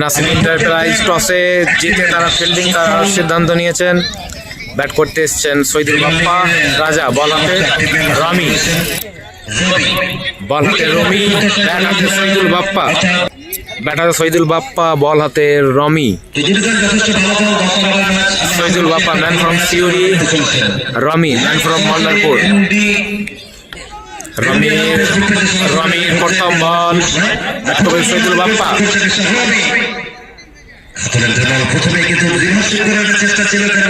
Nasim enterprise টসে জিতে তারা ফিল্ডিং করার সিদ্ধান্ত নিয়েছেন। ব্যাট করতে এসছেন সৈদুল বাপ্পা, রাজা বল হাতে রমি। বল হাতে রমি ব্যাট হাতে সৈদুল বাপ্পা। ব্যাট হাতে সৈদুল বাপ্পা বল হাতে Romi. Saidul Bappa man from Suri Romi man from Mallarpur রমির রমির প্রথম বল। ব্যাট করবে সৈদুল বাপ্পা।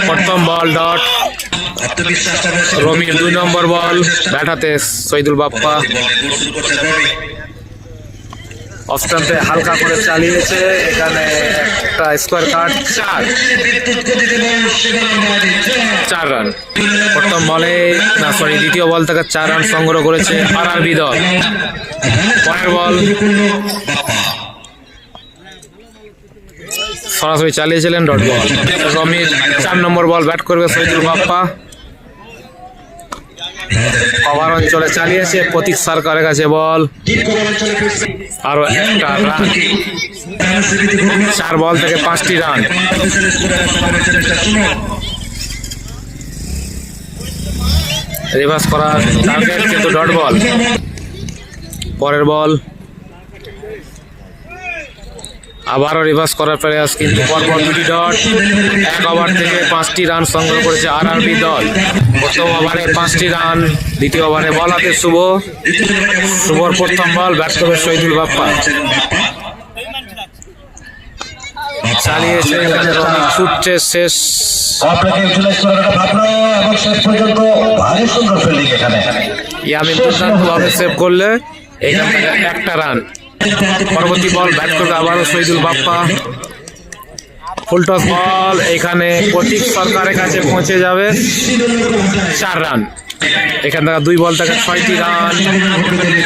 প্রথম বল ডট। রমির দুই নম্বর বল। ব্যাট হাতে সৈদুল বাপ্পা বলে গোল শুরু করছে রবি অফস্টাম্পে হালকা করে চালিয়েছে, এখানে একটা স্কোয়ার কাট চার। চার রান প্রথম বলে, না সরি দ্বিতীয় বল থেকে চার রান সংগ্রহ করেছে আর আরবি দল। পরের বল, সরাসরি চালিয়েছিলেন ডট বল। রমির চার নম্বর বল ব্যাট করবে সৈদুল বাপ্পা। কভার অঞ্চলে চালিয়েছে। প্রতীক সরকারের কাছে বল। আরও একটা রান চার বল থেকে পাঁচটি রান রিভার্স করা টার্গেট কিন্তু ডট বল পরের বল আবারও রিভার্স করার প্রয়াস কিন্তু পরপর দুটি ডট এক ওভার থেকে পাঁচটি রান সংগ্রহ করেছে আর আরবি দল। প্রথম ওভারে পাঁচটি রান দ্বিতীয় ওভারে বল হাতে শুভ। শুভর প্রথম বল ব্যাট করবে শহীদুল বাপ্পা। চালিয়েছে এখানে রনি, ছুটছে শেষ। ইয়ামিন সেভ করলে এখান থেকে একটা রান পরবর্তী বল ব্যাট করবে আবারও শহীদুল বাপ্পা ফুলটস বল এখানে প্রতীক সরকারের কাছে পৌঁছে যাবে। চার রান এখান থেকে দুই বল থেকে ছয়টি রান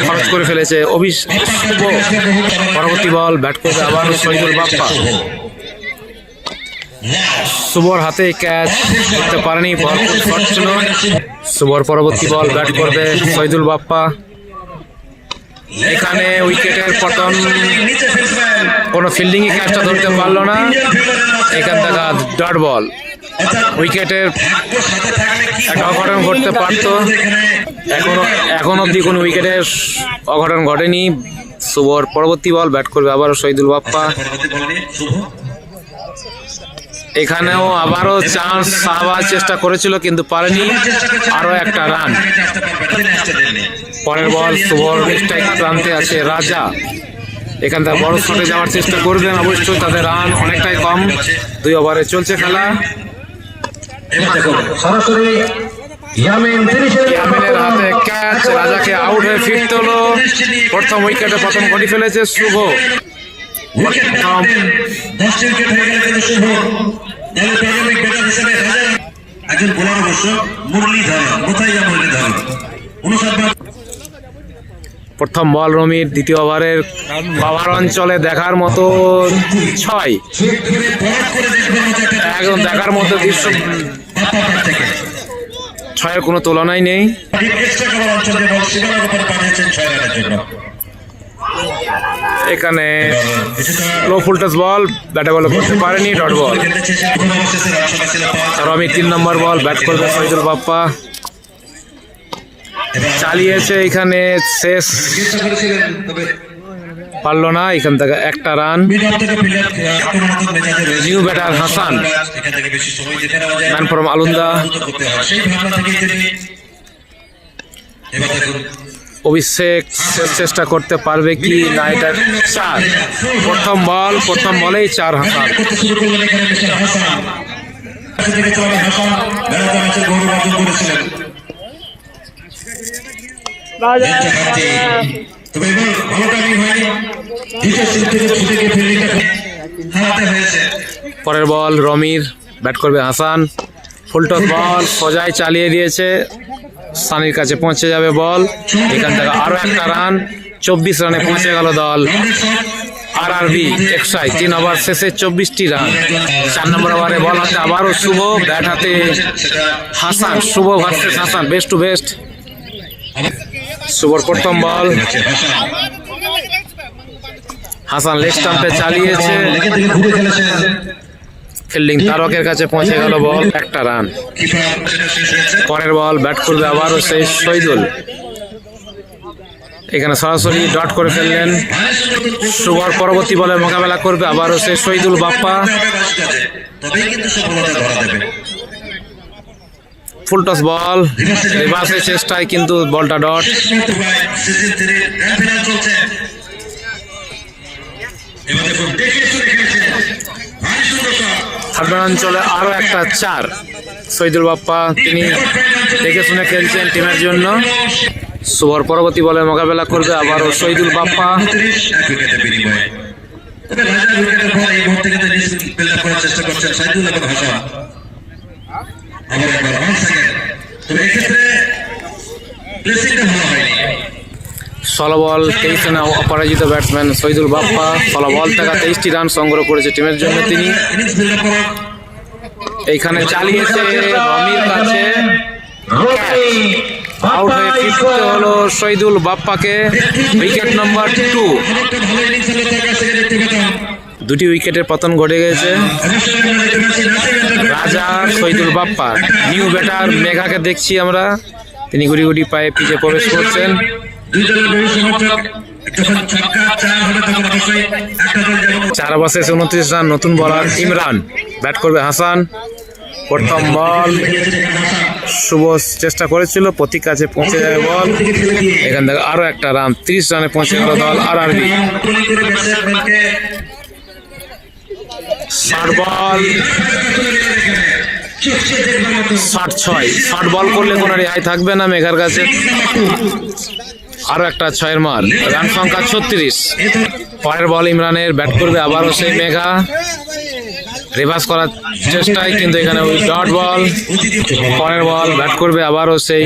খরচ করে ফেলেছে অভিষ পরবর্তী বল ব্যাট করবে আবারও শহীদুল বাপ্পা শুভর হাতে ক্যাচ করতে পারেনি বল শুভর পরবর্তী বল ব্যাট করবে শহীদুল বাপ্পা এখানে উইকেটের পতন। কোনো ফিল্ডিং ক্যাচটা ধরতে পারল না। এখান থেকে ডট বল উইকেটের অঘটন ঘটতে পারতো। এখনও এখন অবধি কোনো উইকেটের অঘটন ঘটেনি। শুভর পরবর্তী বল ব্যাট করবে আবারও শহীদুল বাপ্পা। এখানেও আবারও চান্স পাওয়ার চেষ্টা করেছিল, কিন্তু পারেনি। আরও একটা রান পরের বল শুভর স্ট্রাইক প্রান্তে আছে রাজা। এখান থেকে বড় শটে যাওয়ার চেষ্টা করবেন অবশ্যই তাদের রান অনেকটাই কম। দুই ওভারে চলছে খেলা। সরাসরি ইয়ামিনের হাতে ক্যাচ রাজাকে আউট হয়ে ফিরতে হলো। প্রথম উইকেটে প্রথম ঘটি ফেলেছে শুভ। একজন বোলার অবশ্য উনষাট প্রথম বল রমির, দ্বিতীয় ওভারের পাওয়ার অঞ্চলে দেখার মতো ছয়। একদম দেখার মতো দৃশ্য। ছয়ের কোনো তুলনাই নেই। এখানে লো ফুলটাস বল, ব্যাটে বল করতে পারেনি, ডট বল। রমি তিন নম্বর বল, ব্যাট করবে ফৈজুল বাপ্পা। চালিয়েছে এখানে, শেষ। পারল না, এখান থেকে একটা run. New batter Hasan. Man from Alunda. অভিষেক চেষ্টা করতে পারবে কি না, এটা চার। প্রথম বল, প্রথম বলেই চার হাসান। হাসান। বেঞ্চে ঘাটতি। তবে এবার ভালো টাইমিং হয়নি দ্বিতীয় সিট থেকে ছুটে গিয়ে ফিল্ডিংটা হারাতে হয়েছে। পরের বল রমির ব্যাট করবে হাসান। ফুলটস বল সোজাই চালিয়ে দিয়েছে। সানির কাছে পৌঁছে যাবে বল। এখান থেকে আরও একটা রান। চব্বিশ রানে পৌঁছে গেল দল। আর আরবি একশাই তিন ওভার শেষে চব্বিশটি রান। চার নম্বর ওভারে বল হাতে আবারও শুভ ব্যাট হাতে Hasan. Shubho versus Hasan best to best শুভর প্রথম বল। হাসান লেগ স্টাম্পে চালিয়েছে। ফিল্ডিং তারকের কাছে পৌঁছে গেল বল, একটা রান। পরের বল, ব্যাট করবে আবারও সেই শহীদুল। এখানে সরাসরি ডট করে ফেললেন। সুবর পরবর্তী বলে মোকাবেলা করবে আবারও সেই শহীদুল বাপ্পা তবেই কিন্তু সফলতা ধরা দেবে ফুল টস বল। রিভার্সের চেষ্টায় কিন্তু বলটা ডট। অঞ্চলে আরও একটা চার। শহীদুল বাপ্পা, তিনি দেখে শুনে খেলছেন টিমের জন্য। সুবর পরবর্তী বলে মোকাবেলা করবে আবারও শহীদুল বাপ্পা আবার একবার ওয়ান সেকেন্ড তবে এক্ষেত্রে প্লেসিংটা ভালো হয়নি ষোলো বল তেইশ রানে অপরাজিত ব্যাটসম্যান শহীদুল বাপ্পা। সলবল বল থেকে তেইশটি রান সংগ্রহ করেছে টিমের জন্য তিনি। এইখানে চালিয়েছে রমির কাছে। আউট হয়ে ফিরতে হলো শহীদুল বাপ্পাকে। Wicket number two. দুটি উইকেটের পতন ঘটে গেছে। রাজা শহীদুল বাপ্পা, নিউ ব্যাটার মেঘাকে দেখছি আমরা। তিনি গুড়ি গুড়ি পায়ে পিছে প্রবেশ করছেন। চার বসে উনত্রিশ রান নতুন বলার ইমরান। ব্যাট করবে হাসান। প্রথম বল। শুভ চেষ্টা করেছিল প্রতীক কাছে পৌঁছে যাবে বল। এখান থেকে আরও একটা রান ত্রিশ রানে পৌঁছে গেল দল আর আরবি বোলিং। ষাট ষাট ছয়। ষাট বল করলে কোনো রেহাই থাকবে না মেঘার কাছে। আরও একটা ছয়ের মার। রান সংখ্যা ছত্রিশ। পরের বল ইমরানের। ব্যাট করবে আবারও সেই মেঘা। রিভার্স করার চেষ্টায় কিন্তু এখানে ওই ডট বল। পরের বল ব্যাট করবে আবারও সেই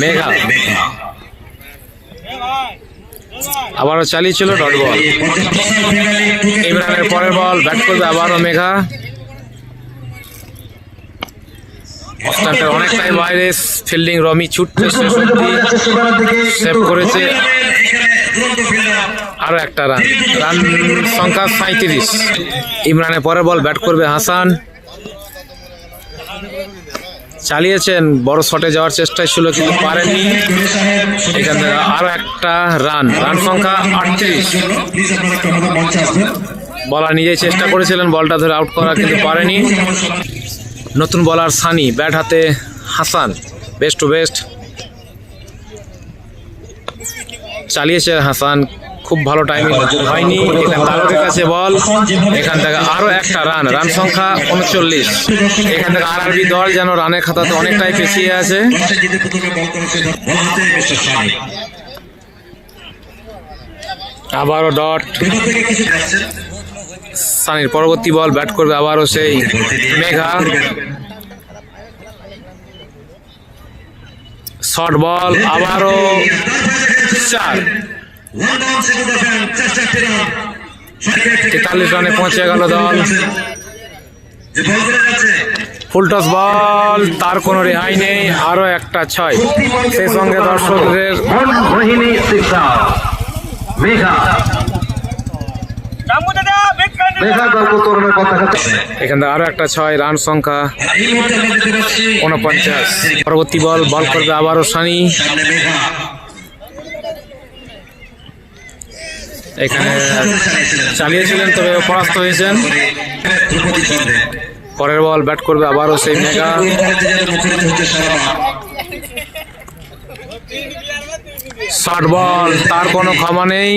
মেঘা। আবারও চালিয়েছিল ডট বল। ইমরানের পরের বল ব্যাট করবে আবারও মেঘা। স্টাম্পের অনেকটাই বাইরে ফিল্ডিং রমি শেষ সেভ করেছে। আরও একটা রান রান সংখ্যা সাঁত্রিশ ইমরানের পরের বল ব্যাট করবে হাসান। চালিয়েছেন বড় শটে যাওয়ার চেষ্টায় ছিল কিন্তু পারেনি এখান থেকে আরও একটা রান রান সংখ্যা আটত্রিশ। বলার নিজেই চেষ্টা করেছিলেন বলটা ধরে আউট করা কিন্তু পারেনি। নতুন বলার সানি ব্যাট হাতে হাসান বেস্ট টু বেস্ট চালিয়েছে হাসান, খুব ভালো টাইমিং হয়নি, এখানে তারকের কাছে বল এখান থেকে আরও একটা রান রান সংখ্যা উনচল্লিশ। এখান থেকে আর আরবি দল যেন রানের খাতাতে অনেকটাই পিছিয়ে আছে। আবারও ডট সানির পরবর্তী বল ব্যাট করবে আবারও সেই মেঘা। শর্ট বল, আবারও চার। তেতাল্লিশ রানে পৌঁছে গেল দল। ফুলটস বল, তার কোনো রেহাই নেই আরও একটা ছয়। সেই সঙ্গে দর্শকদের এখান থেকে আরও একটা ছয় রান সংখ্যা। উনপঞ্চাশ। পরবর্তী বল বল করবে আবারও সানি। এখানে চালিয়েছিলেন, তবে পরাস্ত হয়েছেন। পরের বল ব্যাট করবে আবারও সেই মাঠ শর্ট বল, তার কোনো ক্ষমা নেই।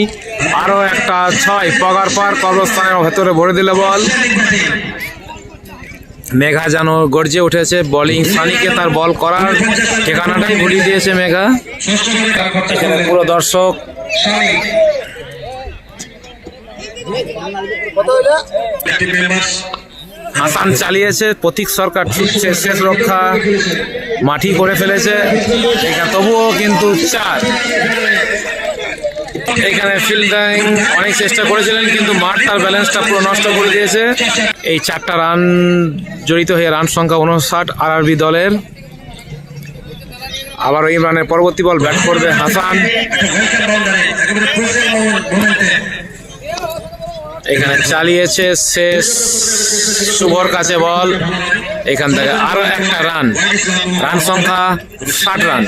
আরও একটা ছয় পগার পার কবরস্থানের ভেতরে ভরে দিলে বল। মেঘা যেন গর্জে উঠেছে বোলিং সানিকে তার বল করার ঠিকানাটাই ভুলিয়ে দিয়েছে মেঘা। পুরো দর্শক। হাসান চালিয়েছে, প্রতীক সরকার ছুটছে, শেষ রক্ষা মাটি করে ফেলেছে। তবুও কিন্তু চার। এখানে ফিল্ডিং অনেক চেষ্টা করেছিলেন, কিন্তু মাঠ তার ব্যালেন্সটা পুরো নষ্ট করে দিয়েছে। এই চারটা রান জড়িত হয়ে রান সংখ্যা উনষাট আর আরবি দলের। আবার ইমরানের পরবর্তী বল ব্যাট করবে হাসান। এখানে চালিয়েছে শেষ শুভর কাছে বল এখান থেকে আরও একটা রান রান সংখ্যা ষাট রান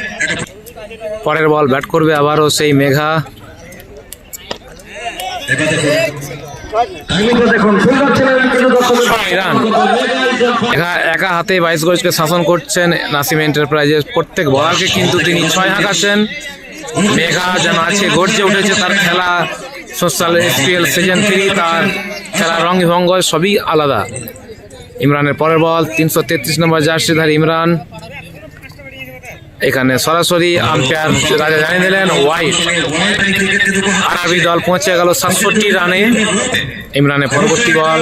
পরের বল ব্যাট করবে আবারও সেই মেঘা এবার দেখুন টাইমিংটা দেখুন সুন্দর ছিলেন কিন্তু দর্শকের ছয় রান একা একা হাতে বাইশ গজকে শাসন করছেন নাসিম এন্টারপ্রাইজের প্রত্যেক বলারকে কিন্তু তিনি ছয় হাঁকাচ্ছেন। মেঘা যেন আছে গর্জে উঠেছে তার খেলা। সোশ্যাল এসপিএল সিজন থ্রি তার খেলা রং ভঙ্গ সবই আলাদা। ইমরানের পরের বল তিনশো তেত্রিশ নম্বর জার্সিধারী ইমরান। এখানে সরাসরি আম্পায়ার রাজা জানিয়ে দিলেন হোয়াইট আরবি দল পৌঁছে গেল সাতষট্টি রানে। ইমরানের পরবর্তী বল।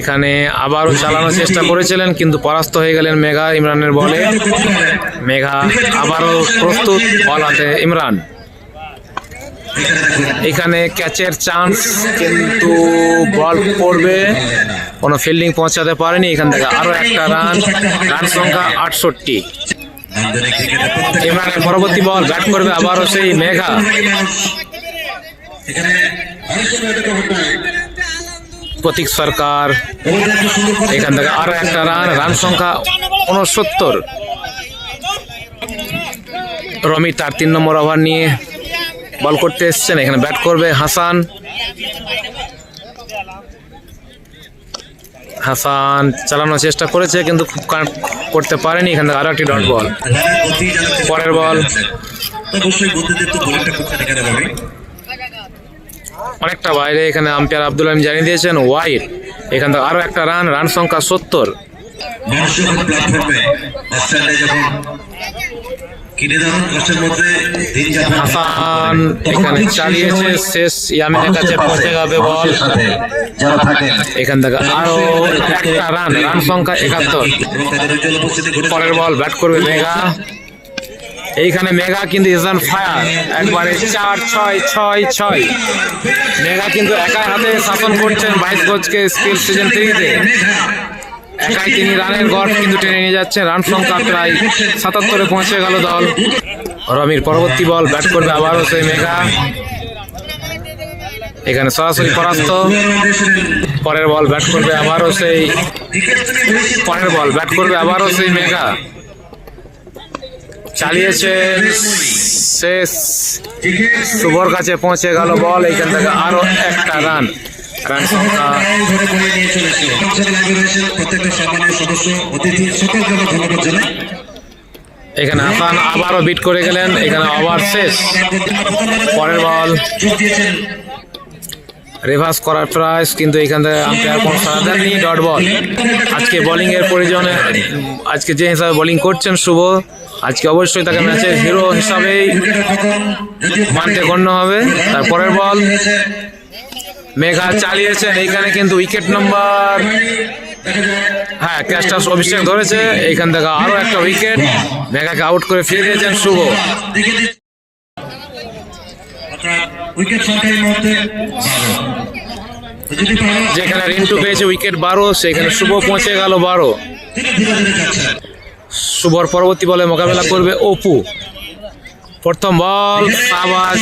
এখানে আবারও চালানোর চেষ্টা করেছিলেন, কিন্তু পরাস্ত হয়ে গেলেন মেঘা ইমরানের বলে। মেঘা আবারও প্রস্তুত বল হাতে ইমরান। এখানে ক্যাচের চান্স, কিন্তু বল পড়বে। কোনো ফিল্ডিং পৌঁছাতে পারেনি এখান থেকে আরও একটা রান রান সংখ্যা আটষট্টি। ইমরানের পরবর্তী বল ব্যাট করবে আবারও সেই মেঘা। প্রতীক সরকার এখান থেকে আরও একটা রান রান সংখ্যা উনসত্তর রমি তার তিন নম্বর ওভার নিয়ে বল করতে এসছেন এখানে ব্যাট করবে হাসান। হাসান চালানোর চেষ্টা করেছে, কিন্তু খুব করতে পারেনি। এখান থেকে আরও একটি ডট বল পরের বল। অনেকটা বাইরে এখানে আম্পায়ার আব্দুল আলম জানিয়ে দিয়েছেন ওয়াইড এখান থেকে আরও একটা রান রান সংখ্যা সত্তর। হাসান এখানে চালিয়েছে শেষ ইয়ামিনের কাছে পৌঁছে যাবে বল। এখান থেকে আরও একটা রান রান সংখ্যা একাত্তর। পরের বল ব্যাট করবে মেঘা। এইখানে মেঘা কিন্তু ইজান ফায়ার একবারে চার ছয় ছয় ছয়। মেঘা কিন্তু একাই হাতে শাসন করছেন বাইশ গজকে স্কিল সিজন থ্রিতে একাই তিনি রানের গড় কিন্তু টেনে নিয়ে যাচ্ছেন। রান সংখ্যা প্রায় সাতাত্তরে পৌঁছে গেল দল। রমির পরবর্তী বল ব্যাট করবে আবারও সেই মেঘা। এখানে সরাসরি পরাস্ত। পরের বল ব্যাট করবে আবারও সেই পরের বল ব্যাট করবে আবারও সেই মেঘা। চালিয়েছে শেষ। শুভর কাছে পৌঁছে গেল বল। এইখান থেকে আরও একটা রান। রান সংখ্যা ধরে বলে নিয়ে চলেছে সংসদে লাগে প্রত্যেকটা সম্মানীয় সদস্য অতিথি সকলকে ধন্যবাদ জানাই। এখানে হাসান আবারও বিট করে গেলেন। এখানে ওভার শেষ। পরের বল। রিভার্স করার ট্রাইস কিন্তু এখান থেকে আম্পায়ার কোনো সাড়া দেননি ডট বল। আজকে বোলিং এর প্রয়োজনে আজকে যে হিসাবে বোলিং করছেন শুভ আজকে অবশ্যই তাকে ম্যাচের হিরো হিসাবেই মানতে গণ্য হবে। তারপরের বল। মেঘা চালিয়েছেন এইখানে কিন্তু উইকেট নম্বর হ্যাঁ ক্যাচটা অভিষেক ধরেছে, এইখান থেকে আরও একটা উইকেট মেঘাকে আউট করে ফিরে দিয়েছেন শুভ। যেখানে রিন্টু পেয়েছে উইকেট বারো, সেখানে শুভ পৌঁছে গেল বারো। শুভর পরবর্তী বলে মোকাবেলা করবে অপু। প্রথম বল আবার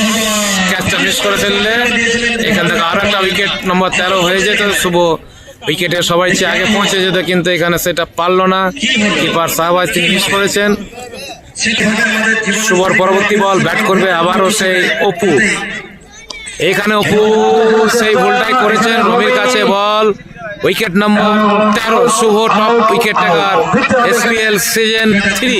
ক্যাচটা মিস করে ফেললে। এখান থেকে আরও একটা উইকেট নম্বর তেরো হয়ে যেত, শুভ উইকেটে সবাই চেয়ে আগে পৌঁছে যেত, কিন্তু এখানে সেটা পারল না। কিপার শাহবাজ তিনি মিস করেছেন। শুভর পরবর্তী বল ব্যাট করবে আবারও সেই অপু। এখানে অপু সেই বলটাই করেছেন, রবির কাছে বল। উইকেট নম্বর তেরো, Shuvo top wicket taker SPL season three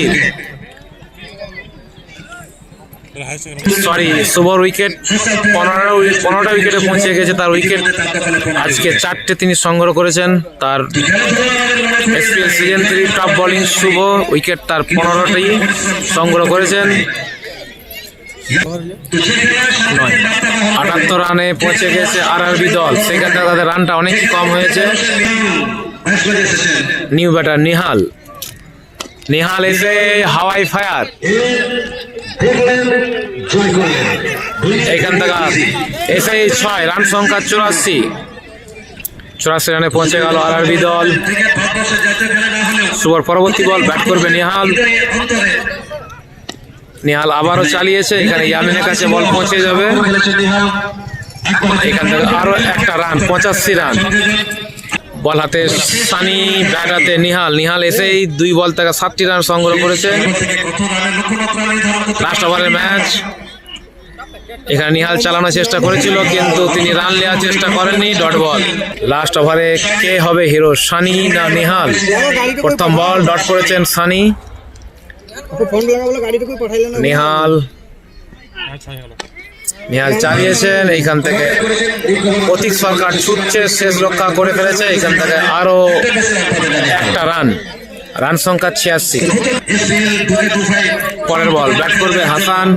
sorry শুভর উইকেট পনেরো, পনেরোটা উইকেটে পৌঁছে গেছে, তার উইকেট আজকে চারটে তিনি সংগ্রহ করেছেন, তার SPL season three top bowling Shuvo wicket তার পনেরোটাই সংগ্রহ করেছেন। আটাত্তর রানে পৌঁছে গেছে আর আরবি দল সেখানে তাদের রানটা অনেক কম হয়েছে। New batter Nihal. নিহাল এসে হাওয়াই ফায়ার। এখান থেকে এসে ছয়, রান সংখ্যা চুরাশি। চুরাশি রানে পৌঁছে গেল আর আরবি দল। সুপার পরবর্তী বল ব্যাট করবে নিহাল। নিহাল আবারও চালিয়েছে, এখানে ইয়ামিনের কাছে বল পৌঁছে যাবে। এখান থেকে আরও একটা রান, পঁচাশি রান। বল হাতে সানি ব্যাট হাতে নিহাল। নিহাল এসেই দুই বল থেকে সাতটি রান সংগ্রহ করেছে। লাস্ট ওভারের ম্যাচ। এখানে নিহাল চালানোর চেষ্টা করেছিল কিন্তু তিনি রান নেওয়ার চেষ্টা করেননি ডট বল। লাস্ট ওভারে কে হবে হিরো সানি না নিহাল? প্রথম বল ডট করেছেন সানি। নিহাল। নিহাল চালিয়েছেন, এইখান থেকে প্রতীক সরকার ছুটছে, শেষ রক্ষা করে ফেলেছে এখান থেকে আরও একটা রান। রান সংখ্যা ছিয়াশি। পরের বল, ব্যাট করবে হাসান।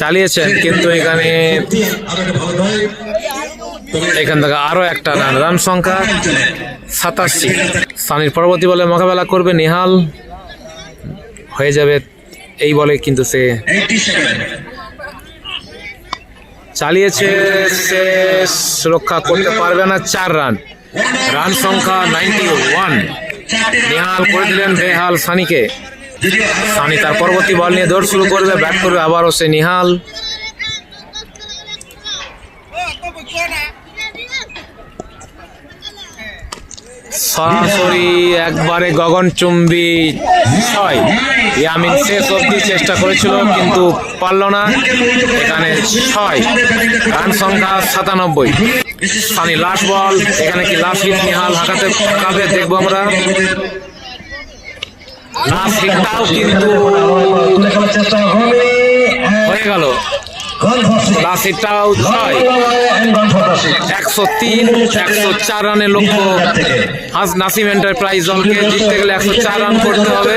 চালিয়েছেন, কিন্তু এখানে এখান থেকে আরও একটা রান। রান সংখ্যা সাতাশি। সানির পরবর্তী বলে মোকাবেলা করবে নিহাল। হয়ে যাবে এই বলে কিন্তু সে চালিয়েছে সে সুরক্ষা করতে পারবে না চার রান। রান সংখ্যা নাইনটি ওয়ান নেহাল করে দিলেন বেহাল সানিকে। সানি তার পরবর্তী বল নিয়ে দৌড় শুরু করবে ব্যাট করবে আবারও সে নিহাল। সরাসরি একবারে গগনচুম্বী ছয়। ইয়ামিন শেষ অব্দি চেষ্টা করেছিল, কিন্তু পারল না। এখানে ছয়। রান সংখ্যা সাতানব্বই। সানি লাস্ট বল এখানে কি লাস্ট হিট নিহাল হাঁটাতে কাবে দেখব আমরা। লাস্ট কিন্তু হয়ে গেল। ফসি ছয়। একশো তিন একশো চার রানের লক্ষ্য হাস নাসিম এন্টারপ্রাইজ দলকে জিততে গেলে একশো চার রান করতে হবে।